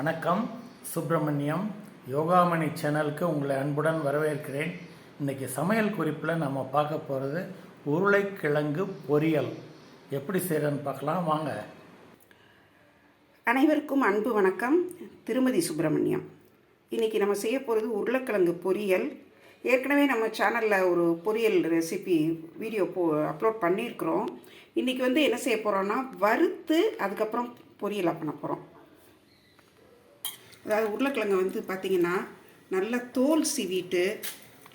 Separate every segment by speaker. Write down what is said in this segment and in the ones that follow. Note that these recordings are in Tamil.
Speaker 1: வணக்கம். சுப்பிரமணியம் யோகாமணி சேனலுக்கு உங்களை அன்புடன் வரவேற்கிறேன். இன்றைக்கி சமையல் குறிப்பில் நம்ம பார்க்க போகிறது உருளைக்கிழங்கு பொரியல். எப்படி செய்கிறேன்னு பார்க்கலாம். வாங்க.
Speaker 2: அனைவருக்கும் அன்பு வணக்கம். திருமதி சுப்பிரமணியம். இன்றைக்கி நம்ம செய்ய போகிறது உருளைக்கிழங்கு பொரியல். ஏற்கனவே நம்ம சேனலில் ஒரு பொரியல் ரெசிபி வீடியோ போ அப்லோட் பண்ணியிருக்கிறோம். இன்றைக்கி வந்து என்ன செய்ய போகிறோன்னா வறுத்து அதுக்கப்புறம் பொரியலாக பண்ண போகிறோம் அதாவது உருளைக்கிழங்கு வந்து பார்த்திங்கன்னா நல்லா தோல் சீவிட்டு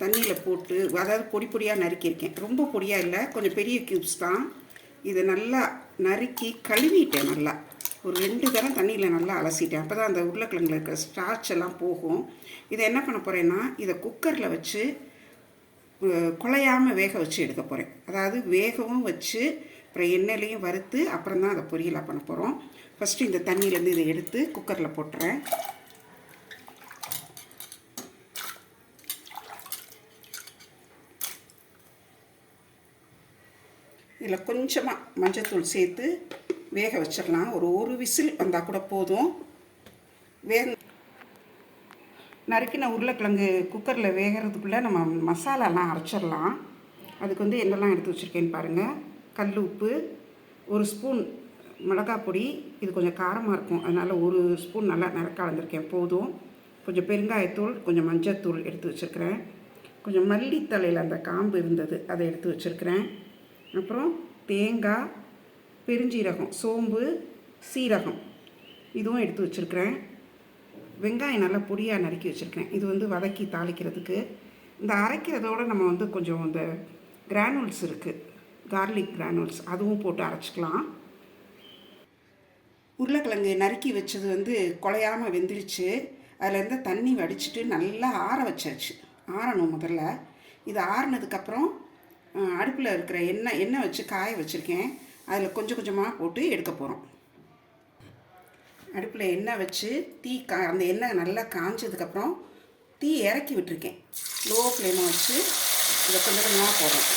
Speaker 2: தண்ணியில் போட்டு அதாவது பொடி பொடியாக நறுக்கியிருக்கேன். ரொம்ப பொடியாக இல்லை கொஞ்சம் பெரிய க்யூப்ஸ் தான். இதை நல்லா நறுக்கி கழுவிட்டேன் நல்லா. ஒரு ரெண்டு தரம் தண்ணியில் நல்லா அலசிட்டேன். அப்போ தான் அந்த உருளைக்கிழங்குல இருக்கிற ஸ்டார்ச் எல்லாம் போகும். இதை என்ன பண்ண போகிறேன்னா இதை குக்கரில் வச்சு குழையாமல் வேக வச்சு எடுக்க போகிறேன் அதாவது வேகவும் வச்சு அப்புறம் எண்ணெயிலையும் வறுத்து அப்புறம் தான் அதை பொரியலாக பண்ண போகிறோம் ஃபஸ்ட்டு இந்த தண்ணியிலேருந்து இதை எடுத்து குக்கரில் போட்டுறேன். இதில் கொஞ்சமாக மஞ்சத்தூள் சேர்த்து வேக வச்சிடலாம். ஒரு ஒரு விசில் வந்தால் கூட போதும். வேக நறுக்கின உருளைக்கிழங்கு குக்கரில் வேகிறதுக்குள்ளே நம்ம மசாலாலாம் அரைச்சிடலாம். அதுக்கு வந்து என்னெல்லாம் எடுத்து வச்சுருக்கேன்னு பாருங்கள் கல் உப்பு ஒரு ஸ்பூன் மிளகாய் பொடி இது கொஞ்சம் காரமாக இருக்கும். அதனால் ஒரு ஸ்பூன் நல்லா நிற கலந்துருக்கேன் போதும். கொஞ்சம் பெருங்காயத்தூள் கொஞ்சம் மஞ்சத்தூள் எடுத்து வச்சுருக்கிறேன். கொஞ்சம் மல்லித்தலையில் அந்த காம்பு இருந்தது அதை எடுத்து வச்சுருக்கிறேன். அப்புறம் தேங்காய் பெருஞ்சீரகம் சோம்பு சீரகம். இதுவும் எடுத்து வச்சுருக்கிறேன். வெங்காயம் நல்லா பொடியாக நறுக்கி வச்சுருக்கேன் இது வந்து வதக்கி தாளிக்கிறதுக்கு. இந்த அரைக்கிறதோட நம்ம வந்து கொஞ்சம் இந்த கிரானூல்ஸ் இருக்குது கார்லிக் கிரானூல்ஸ் அதுவும் போட்டு அரைச்சிக்கலாம். உருளைக்கிழங்கு நறுக்கி வச்சது வந்து குழையாமல் வெந்துடுச்சு அதுலேருந்து தண்ணி வடிச்சிட்டு நல்லா ஆற வச்சாச்சு. ஆறணும் முதல்ல. இது ஆறினதுக்கப்புறம் அடுப்பில் இருக்கிற எண்ணெய் எண்ணெய் வச்சு காய வச்சுருக்கேன். அதில் கொஞ்சம் கொஞ்சமாக போட்டு எடுக்க போகிறோம் அடுப்பில் எண்ணெய் வச்சு தீ கா அந்த எண்ணெய் நல்லா காஞ்சதுக்கப்புறம் தீ இறக்கி விட்டுருக்கேன். லோ ஃப்ளேமை வச்சு இதை கொஞ்சம் கொஞ்சமாக போடுறோம்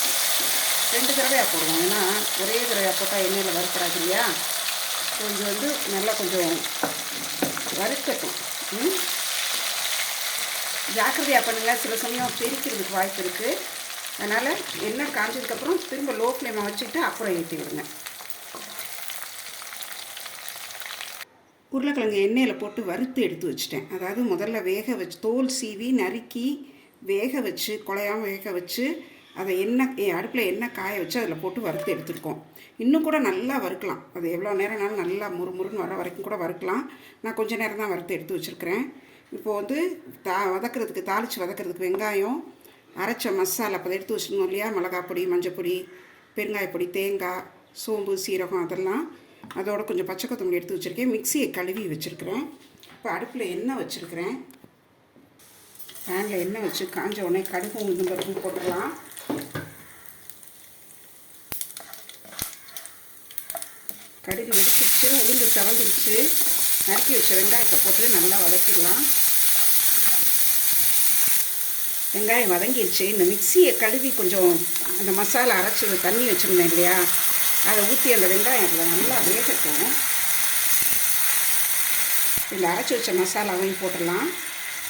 Speaker 2: ரெண்டு தடவையாக போடுவோம் ஏன்னா ஒரே தடவையாக போட்டால் எண்ணெயில் வறுக்கிறாது இல்லையா? ஸோ இது வந்து நல்லா கொஞ்சம் வறுக்கட்டும். ஜாக்கிரதையாக பண்ணுங்கள் சில சமயம் பிரிக்கிறதுக்கு வாய்ப்பு இருக்குது அதனால் எண்ணெய் காஞ்சதுக்கப்புறம் திரும்ப லோ ஃப்ளேமை வச்சுக்கிட்டு அப்புறம் ஏற்றி விடுங்க. உருளைக்கிழங்கு எண்ணெயில் போட்டு வறுத்து எடுத்து வச்சுட்டேன். அதாவது முதல்ல வேக வச்சு தோல் சீவி நறுக்கி வேக வச்சு குழையாம வேக வச்சு அதை எண்ணெய் அடுப்பில் எண்ணெய் காய வச்சு அதில் போட்டு வறுத்து எடுத்துருக்கோம் இன்னும் கூட நல்லா வறுக்கலாம். அது எவ்வளோ நேரம்னாலும் நல்லா முறுமுறுன்னு வர வரைக்கும் கூட வறுக்கலாம். நான் கொஞ்சம் நேரம் தான் வறுத்து எடுத்து வச்சுருக்கிறேன். இப்போது வந்து தா வதக்கிறதுக்கு தாளித்து வதக்கிறதுக்கு வெங்காயம் அரைச்ச மசாலா இப்போ எடுத்து வச்சுருந்தோம் இல்லையா? மிளகாய் பொடி மஞ்சள் பொடி பெருங்காயப்பொடி தேங்காய் சோம்பு சீரகம் அதெல்லாம் அதோட கொஞ்சம் பச்சை கொத்தமல்லி எடுத்து வச்சுருக்கேன். மிக்சியை கழுவி வச்சுருக்கிறேன். இப்போ அடுப்பில் எண்ணெய் வச்சுருக்கிறேன். பேனில் எண்ணெய் வச்சு காஞ்ச உடனே கடுகு உளுந்து பருப்பு போட்டுக்கலாம். கடுகு வெடிச்சிருச்சு உளுந்து செவந்துருச்சு நறுக்கி வச்ச வெங்காயத்தை போட்டு நல்லா வதக்கிடலாம் வெங்காயம் வதங்கிடுச்சு இந்த மிக்சியை கழுவி கொஞ்சம் அந்த மசாலா அரைச்சி தண்ணி வச்சுருந்தேன் இல்லையா? அதை ஊற்றி அந்த வெங்காயம் அதில் நல்லா வேகட்டும். இந்த அரைச்சி வச்ச மசாலாவையும் போட்டுடலாம்.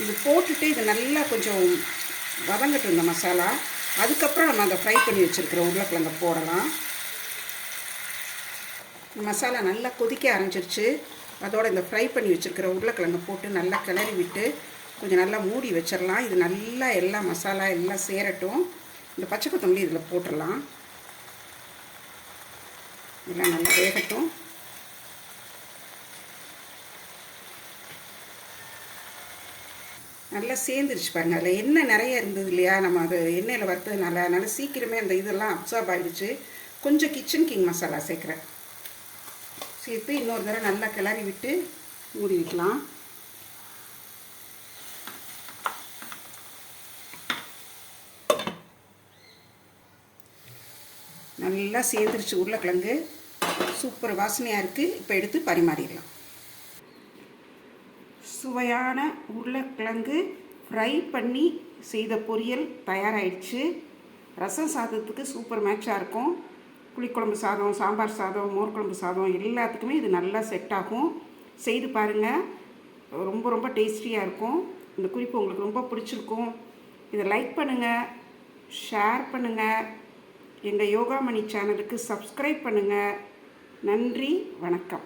Speaker 2: இது போட்டுட்டு இது நல்லா கொஞ்சம் வதங்கட்டும் இந்த மசாலா. அதுக்கப்புறம் நம்ம அதை ஃப்ரை பண்ணி வச்சுருக்கிற உருளைக்கிழங்க போடலாம். இந்த மசாலா நல்லா கொதிக்க ஆரம்பிச்சிருச்சு. அதோட இந்த ஃப்ரை பண்ணி வச்சுருக்கிற உருளைக்கிழங்க போட்டு நல்லா கிளறி விட்டு கொஞ்சம் நல்லா மூடி வச்சிடலாம் இது நல்லா எல்லா மசாலா எல்லாம் சேரட்டும். இந்த பச்சை கொத்தமல்லி இதில் போட்டுடலாம் எல்லாம் நல்லா வேகட்டும். நல்லா சேர்ந்துருச்சு பாருங்க. அதில் எண்ணெய் நிறைய இருந்தது இல்லையா? நம்ம அது எண்ணெயில் வறுத்ததுனால. அதனால் சீக்கிரமே அந்த இதெல்லாம் அப்சார்ப் ஆகிடுச்சு கொஞ்சம் கிச்சன் கிங் மசாலா சேர்க்குறேன். சேர்த்து இன்னொரு தடவை நல்லா கிளறி விட்டு மூடி வைக்கலாம். நல்லா சேர்ந்துருச்சு உருளைக்கிழங்கு. சூப்பர் வாசனையாக இருக்குது இப்போ எடுத்து பரிமாறிடலாம். சுவையான உருளைக்கிழங்கு ஃப்ரை பண்ணி செய்த பொரியல் தயாராகிடுச்சு ரசம் சாதத்துக்கு சூப்பர் மேட்சாக இருக்கும். புளிக்குழம்பு சாதம் சாம்பார் சாதம் மோர்க்குழம்பு சாதம் எல்லாத்துக்குமே இது நல்லா செட் ஆகும். செய்து பாருங்கள் ரொம்ப ரொம்ப டேஸ்டியாக இருக்கும். இந்த குறிப்பு உங்களுக்கு ரொம்ப பிடிச்சிருக்கும். இதை லைக் பண்ணுங்கள் ஷேர் பண்ணுங்கள் எங்கள் யோகாமணி சேனலுக்கு சப்ஸ்கிரைப் பண்ணுங்கள் நன்றி வணக்கம்.